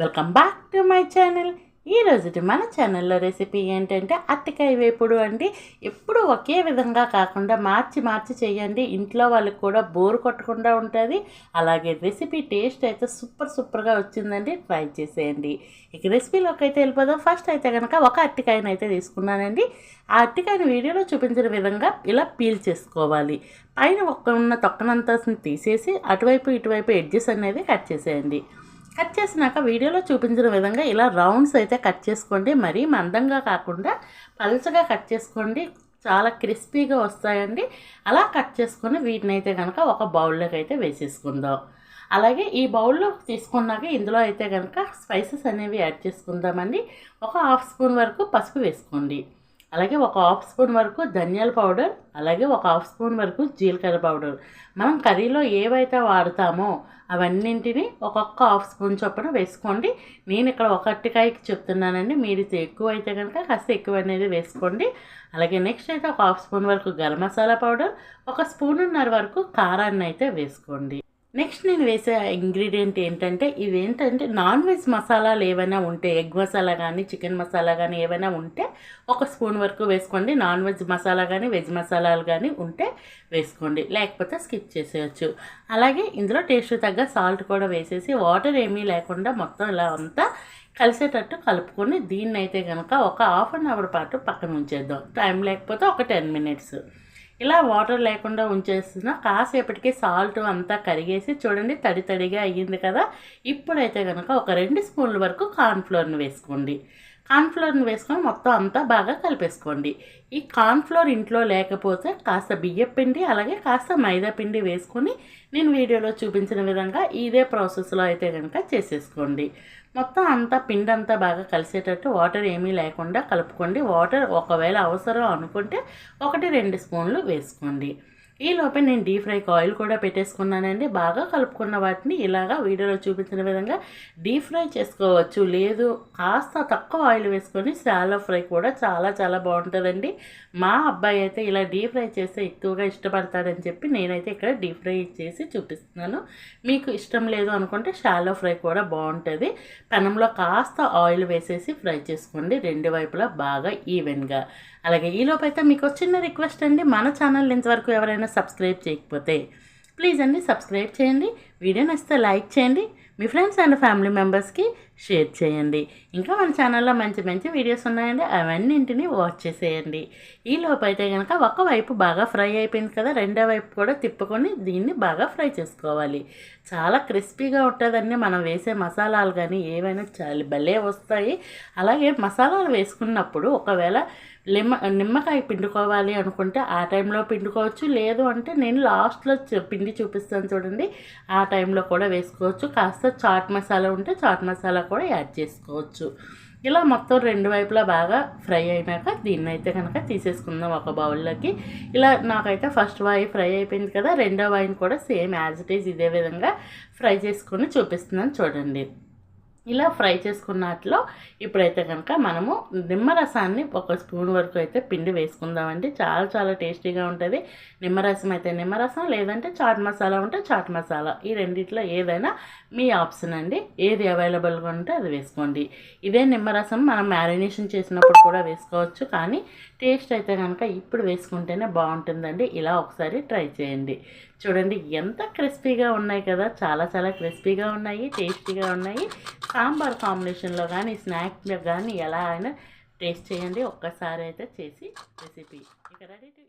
Welcome back to my channel. ఈ రోజుటి మన ఛానల్లో రెసిపీ ఏంటంటే అరటికాయ వేపుడు అండి. ఎప్పుడు ఒకే విధంగా కాకుండా మార్చి మార్చి చేయండి. ఇంట్లో వాళ్ళకి కూడా బోర్ కొట్టకుండా ఉంటుంది. అలాగే రెసిపీ టేస్ట్ అయితే సూపర్ సూపర్గా వచ్చిందండి. ట్రై చేసేయండి. ఇక రెసిపీలోకి అయితే వెళ్ళిపోదాం. ఫస్ట్ అయితే కనుక ఒక అట్టికాయను అయితే తీసుకున్నానండి. ఆ అరటికాయని వీడియోలో చూపించిన విధంగా ఇలా పీల్ చేసుకోవాలి. పైన ఒక్క ఉన్న తొక్కనంతా తీసేసి అటువైపు ఇటువైపు ఎడ్జెస్ అనేది కట్ చేసేయండి. కట్ చేసినాక వీడియోలో చూపించిన విధంగా ఇలా రౌండ్స్ అయితే కట్ చేసుకోండి. మరీ మందంగా కాకుండా పలుచగా కట్ చేసుకోండి. చాలా క్రిస్పీగా వస్తాయండి. అలా కట్ చేసుకొని వీటిని అయితే కనుక ఒక బౌల్లోకి అయితే వేసేసుకుందాం. అలాగే ఈ బౌల్లో తీసుకున్నాక ఇందులో అయితే కనుక స్పైసెస్ అనేవి యాడ్ చేసుకుందామండి. ఒక హాఫ్ స్పూన్ వరకు పసుపు వేసుకోండి. అలాగే ఒక హాఫ్ స్పూన్ వరకు ధనియాల పౌడర్ అలాగే ఒక హాఫ్ స్పూన్ వరకు జీలకర్ర పౌడర్. మనం కర్రీలో ఏవైతే వాడతామో అవన్నింటినీ ఒక్కొక్క హాఫ్ స్పూన్ చొప్పున వేసుకోండి. నేను ఇక్కడ ఒకటికాయకి చెప్తున్నానండి. మీరు ఎక్కువ అయితే కనుక కాస్త ఎక్కువ అనేది వేసుకోండి. అలాగే నెక్స్ట్ అయితే ఒక హాఫ్ స్పూన్ వరకు గరం మసాలా పౌడర్ ఒక స్పూన్న్నర వరకు కారాన్ని అయితే వేసుకోండి. నెక్స్ట్ నేను వేసే ఇంగ్రీడియంట్ ఏంటంటే ఇవేంటంటే నాన్ వెజ్ మసాలాలు ఏవైనా ఉంటే ఎగ్ మసాలా కానీ చికెన్ మసాలా కానీ ఏవైనా ఉంటే ఒక స్పూన్ వరకు వేసుకోండి. నాన్ వెజ్ మసాలా కానీ వెజ్ మసాలాలు కానీ ఉంటే వేసుకోండి. లేకపోతే స్కిప్ చేసేయచ్చు. అలాగే ఇందులో టేస్ట్ తగ్గ సాల్ట్ కూడా వేసేసి వాటర్ ఏమీ లేకుండా మొత్తం ఇలా అంతా కలిసేటట్టు కలుపుకొని దీన్ని అయితే కనుక ఒక హాఫ్ అన్ అవర్ పాటు పక్కన ఉంచేద్దాం. టైం లేకపోతే ఒక టెన్ మినిట్స్. ఇలా వాటర్ లేకుండా ఉంచేసిన కాసేపటికి సాల్ట్ అంతా కరిగేసి చూడండి తడి తడిగా అయ్యింది కదా. ఇప్పుడైతే కనుక ఒక రెండు స్పూన్ల వరకు కార్న్ఫ్లోర్ని వేసుకోండి. కార్న్ఫ్లోర్ని వేసుకొని మొత్తం అంతా బాగా కలిపేసుకోండి. ఈ కార్న్ఫ్లోర్ ఇంట్లో లేకపోతే కాస్త బియ్యం పిండి అలాగే కాస్త మైదా పిండి వేసుకొని నేను వీడియోలో చూపించిన విధంగా ఇదే ప్రాసెస్లో అయితే కనుక చేసేసుకోండి. మొత్తం అంతా పిండి అంతా బాగా కలిసేటట్టు వాటర్ ఏమీ లేకుండా కలుపుకోండి. వాటర్ ఒకవేళ అవసరం అనుకుంటే ఒకటి రెండు స్పూన్లు వేసుకోండి. ఈ లోపే నేను డీప్ ఫ్రైకి ఆయిల్ కూడా పెట్టేసుకున్నానండి. బాగా కలుపుకున్న వాటిని ఇలాగా వీడియోలో చూపించిన విధంగా డీప్ ఫ్రై చేసుకోవచ్చు. లేదు కాస్త తక్కువ ఆయిల్ వేసుకొని శాలో ఫ్రై కూడా చాలా చాలా బాగుంటుందండి. మా అబ్బాయి అయితే ఇలా డీప్ ఫ్రై చేస్తే ఎక్కువగా ఇష్టపడతాడని చెప్పి నేనైతే ఇక్కడ డీప్ ఫ్రై చేసి చూపిస్తున్నాను. మీకు ఇష్టం లేదు అనుకుంటే షాలో ఫ్రై కూడా బాగుంటుంది. పెనంలో కాస్త ఆయిల్ వేసేసి ఫ్రై చేసుకోండి. రెండు వైపులా బాగా ఈవెన్గా. అలాగే ఈలోపు అయితే మీకు చిన్న రిక్వెస్ట్ అండి. మన ఛానల్ ఇంతవరకు ఎవరైనా సబ్స్క్రైబ్ చేయకపోతే ప్లీజ్ అండి సబ్స్క్రైబ్ చేయండి. వీడియో నచ్చితే లైక్ చేయండి. మీ ఫ్రెండ్స్ అండ్ ఫ్యామిలీ మెంబర్స్కి షేర్ చేయండి. ఇంకా మన ఛానల్లో మంచి మంచి వీడియోస్ ఉన్నాయండి. అవన్నింటిని వాచ్ చేసేయండి. ఈ లోపు అయితే కనుక ఒకవైపు బాగా ఫ్రై అయిపోయింది కదా రెండో వైపు కూడా తిప్పుకొని దీన్ని బాగా ఫ్రై చేసుకోవాలి. చాలా క్రిస్పీగా ఉంటుందండి. మనం వేసే మసాలాలు కానీ ఏవైనా చాలా భలే వస్తాయి. అలాగే మసాలాలు వేసుకున్నప్పుడు ఒకవేళ నిమ్మ నిమ్మకాయ పిండుకోవాలి అనుకుంటే ఆ టైంలో పిండుకోవచ్చు. లేదు అంటే నేను లాస్ట్లో పిండి చూపిస్తాను చూడండి. ఆ టైంలో కూడా వేసుకోవచ్చు. కాస్త చాట్ మసాలా ఉంటే చాట్ మసాలా కూడా యాడ్ చేసుకోవచ్చు. ఇలా మొత్తం రెండు వైపులా బాగా ఫ్రై అయినాక దీన్ని అయితే కనుక తీసేసుకుందాం ఒక బౌల్లోకి. ఇలా నాకైతే ఫస్ట్ వాయి ఫ్రై అయిపోయింది కదా రెండో వాయిని కూడా సేమ్ యాజ్ ఇట్ ఈజ్ ఇదే విధంగా ఫ్రై చేసుకుని చూపిస్తున్నాను చూడండి. ఇలా ఫ్రై చేసుకున్నట్లో ఇప్పుడైతే కనుక మనము నిమ్మరసాన్ని ఒక స్పూన్ వరకు అయితే పిండి వేసుకుందామండి. చాలా చాలా టేస్టీగా ఉంటుంది. నిమ్మరసం అయితే నిమ్మరసం లేదంటే చాట్ మసాలా ఉంటే చాట్ మసాలా. ఈ రెండిట్లో ఏదైనా మీ ఆప్షన్ అండి. ఏది అవైలబుల్గా ఉంటే అది వేసుకోండి. ఇదే నిమ్మరసం మనం మ్యారినేషన్ చేసినప్పుడు కూడా వేసుకోవచ్చు. కానీ టేస్ట్ అయితే కనుక ఇప్పుడు వేసుకుంటేనే బాగుంటుందండి. ఇలా ఒకసారి ట్రై చేయండి. చూడండి ఎంత క్రిస్పీగా ఉన్నాయి కదా. చాలా చాలా క్రిస్పీగా ఉన్నాయి టేస్టీగా ఉన్నాయి. సాంబార్ కాంబినేషన్లో కానీ స్నాక్లో కానీ ఎలా అయినా టేస్ట్ చేయండి. ఒక్కసారి అయితే చేసి రెసిపీ. ఇక రెడీ టు